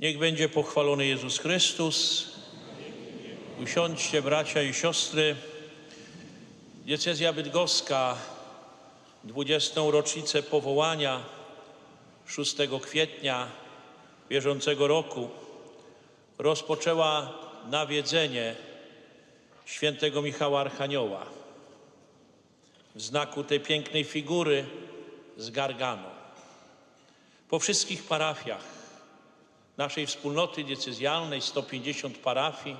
Niech będzie pochwalony Jezus Chrystus. Usiądźcie, bracia i siostry. Diecezja bydgoska, 20. rocznicę powołania 6 kwietnia bieżącego roku rozpoczęła nawiedzenie świętego Michała Archanioła w znaku tej pięknej figury z Gargano. Po wszystkich parafiach naszej wspólnoty diecezjalnej, 150 parafii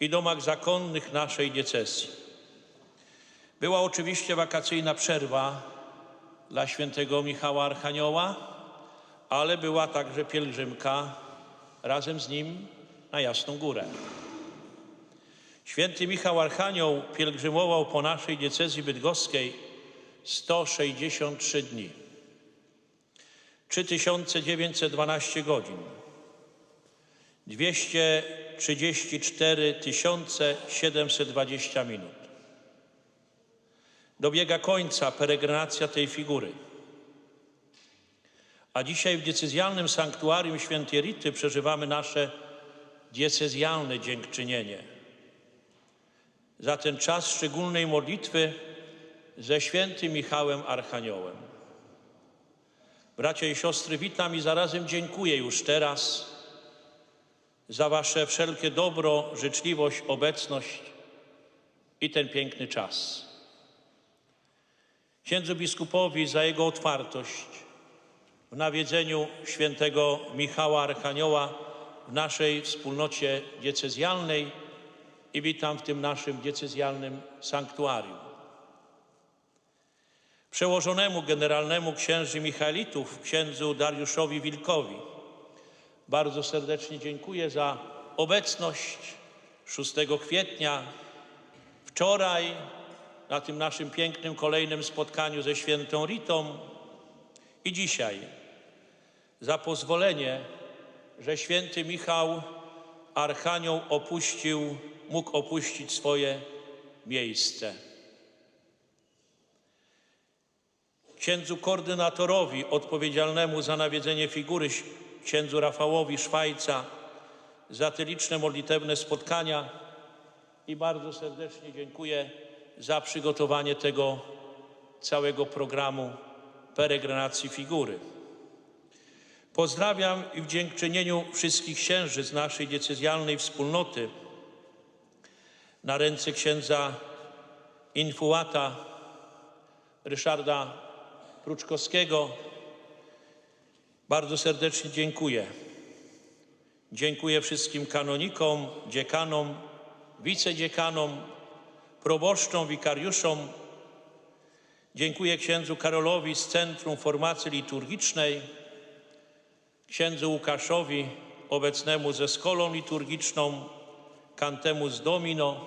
i domach zakonnych naszej diecezji. Była oczywiście wakacyjna przerwa dla świętego Michała Archanioła, ale była także pielgrzymka razem z nim na Jasną Górę. Święty Michał Archanioł pielgrzymował po naszej diecezji bydgoskiej 163 dni. 3912 godzin, 234 720 minut. Dobiega końca peregrinacja tej figury. A dzisiaj w diecezjalnym sanktuarium świętej Rity przeżywamy nasze diecezjalne dziękczynienie. Za ten czas szczególnej modlitwy ze świętym Michałem Archaniołem. Bracia i siostry, witam i zarazem dziękuję już teraz za Wasze wszelkie dobro, życzliwość, obecność i ten piękny czas. Księdzu biskupowi za jego otwartość w nawiedzeniu świętego Michała Archanioła w naszej wspólnocie diecezjalnej i witam w tym naszym diecezjalnym sanktuarium. Przełożonemu generalnemu księży Michaelitów, księdzu Dariuszowi Wilkowi, bardzo serdecznie dziękuję za obecność 6 kwietnia, wczoraj na tym naszym pięknym kolejnym spotkaniu ze świętą Ritą i dzisiaj za pozwolenie, że święty Michał Archanioł opuścił, mógł opuścić swoje miejsce. Księdzu koordynatorowi odpowiedzialnemu za nawiedzenie figury, księdzu Rafałowi Szwajca, za te liczne modlitewne spotkania i bardzo serdecznie dziękuję za przygotowanie tego całego programu peregrinacji figury. Pozdrawiam i w dziękczynieniu wszystkich księży z naszej diecezjalnej wspólnoty na ręce księdza infułata Ryszarda Pruczkowskiego bardzo serdecznie dziękuję. Dziękuję wszystkim kanonikom, dziekanom, wicedziekanom, proboszczom, wikariuszom. Dziękuję księdzu Karolowi z Centrum Formacji Liturgicznej, księdzu Łukaszowi, obecnemu ze skolą liturgiczną, kantemu z Domino.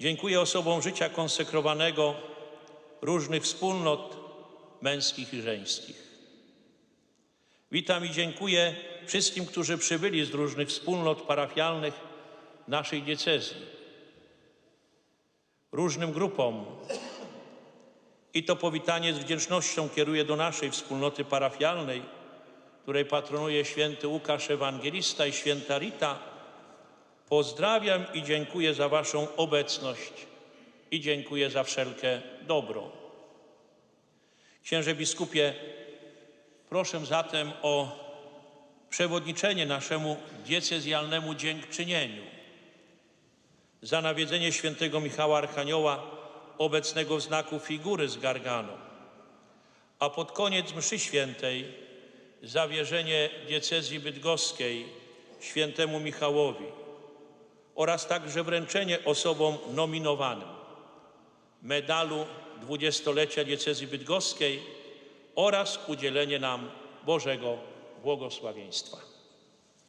Dziękuję osobom życia konsekrowanego różnych wspólnot męskich i żeńskich. Witam i dziękuję wszystkim, którzy przybyli z różnych wspólnot parafialnych naszej diecezji, różnym grupom. I to powitanie z wdzięcznością kieruję do naszej wspólnoty parafialnej, której patronuje święty Łukasz Ewangelista i święta Rita. Pozdrawiam i dziękuję za Waszą obecność i dziękuję za wszelkie dobro. Księże biskupie, proszę zatem o przewodniczenie naszemu diecezjalnemu dziękczynieniu za nawiedzenie świętego Michała Archanioła, obecnego w znaku figury z Gargano, a pod koniec mszy świętej zawierzenie diecezji bydgoskiej świętemu Michałowi oraz także wręczenie osobom nominowanym medalu dwudziestolecia diecezji bydgoskiej oraz udzielenie nam Bożego błogosławieństwa.